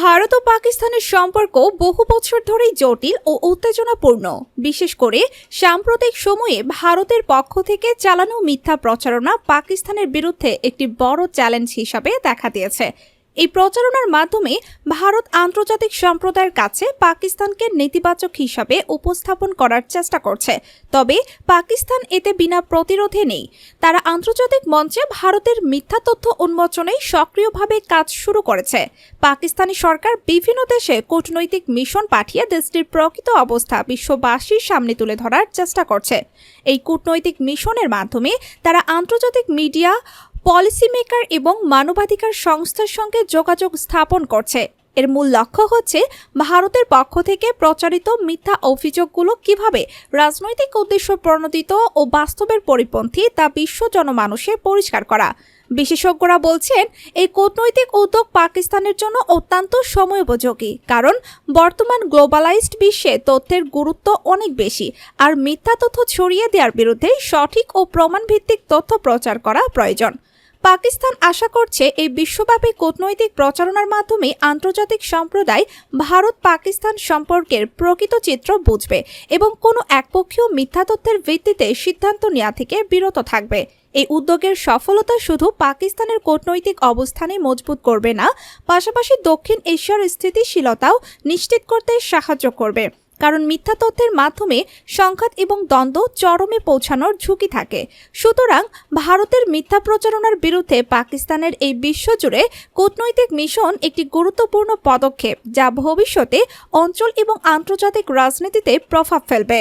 ভারত ও পাকিস্তানের সম্পর্ক বহু বছর ধরেই জটিল ও উত্তেজনাপূর্ণ। বিশেষ করে সাম্প্রতিক সময়ে ভারতের পক্ষ থেকে চালানো মিথ্যা প্রচারণা পাকিস্তানের বিরুদ্ধে একটি বড় চ্যালেঞ্জ হিসাবে দেখা দিয়েছে। এই প্রচারণার মাধ্যমে ভারত আন্তর্জাতিক সম্প্রদায়ের কাছে পাকিস্তানকে নেতিবাচক হিসাবে উপস্থাপন করার চেষ্টা করছে। তবে পাকিস্তান এতে বিনা প্রতিরোধে নেই। তারা আন্তর্জাতিক মঞ্চে ভারতের মিথ্যা তথ্য উন্মোচনে সক্রিয়ভাবে কাজ শুরু করেছে। পাকিস্তানি সরকার বিভিন্ন দেশে কূটনৈতিক মিশন পাঠিয়ে দেশটির প্রকৃত অবস্থা বিশ্ববাসীর সামনে তুলে ধরার চেষ্টা করছে। এই কূটনৈতিক মিশনের মাধ্যমে তারা আন্তর্জাতিক মিডিয়া পলিসি মেকার এবং মানবাধিকার সংস্থার সঙ্গে যোগাযোগ স্থাপন করছে। এর মূল লক্ষ্য হচ্ছে ভারতের পক্ষ থেকে প্রচারিত মিথ্যা অভিযোগগুলো কীভাবে রাজনৈতিক উদ্দেশ্য প্রণোদিত ও বাস্তবের পরিপন্থী তা বিশ্ব জনমানুষে পরিষ্কার করা। বিশেষজ্ঞরা বলছেন, এই কূটনৈতিক উদ্যোগ পাকিস্তানের জন্য অত্যন্ত সময়োপযোগী, কারণ বর্তমান গ্লোবালাইজড বিশ্বে তথ্যের গুরুত্ব অনেক বেশি আর মিথ্যা তথ্য ছড়িয়ে দেওয়ার বিরুদ্ধে সঠিক ও প্রমাণভিত্তিক তথ্য প্রচার করা প্রয়োজন। পাকিস্তান আশা করছে এই বিশ্বব্যাপী কূটনৈতিক প্রচারণার মাধ্যমে আন্তর্জাতিক সম্প্রদায় ভারত পাকিস্তান সম্পর্কের প্রকৃত চিত্র বুঝবে এবং কোনো একপক্ষীয় মিথ্যা তথ্যের ভিত্তিতে সিদ্ধান্ত নেওয়া থেকে বিরত থাকবে। এই উদ্যোগের সফলতা শুধু পাকিস্তানের কূটনৈতিক অবস্থানে মজবুত করবে না, পাশাপাশি দক্ষিণ এশিয়ার স্থিতিশীলতাও নিশ্চিত করতে সাহায্য করবে। কারণ মিথ্যা তথ্যের মাধ্যমে সংঘাত এবং দ্বন্দ্ব চরমে পৌঁছানোর ঝুঁকি থাকে। সুতরাং ভারতের মিথ্যা প্রচারণার বিরুদ্ধে পাকিস্তানের এই বিশ্বজুড়ে কূটনৈতিক মিশন একটি গুরুত্বপূর্ণ পদক্ষেপ, যা ভবিষ্যতে অঞ্চল এবং আন্তর্জাতিক রাজনীতিতে প্রভাব ফেলবে।